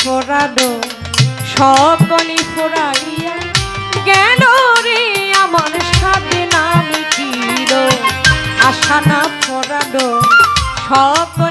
অপরাধ সকলি ফুরাইয়া গেল রে আমার সাথে নামি কির আশা না সকল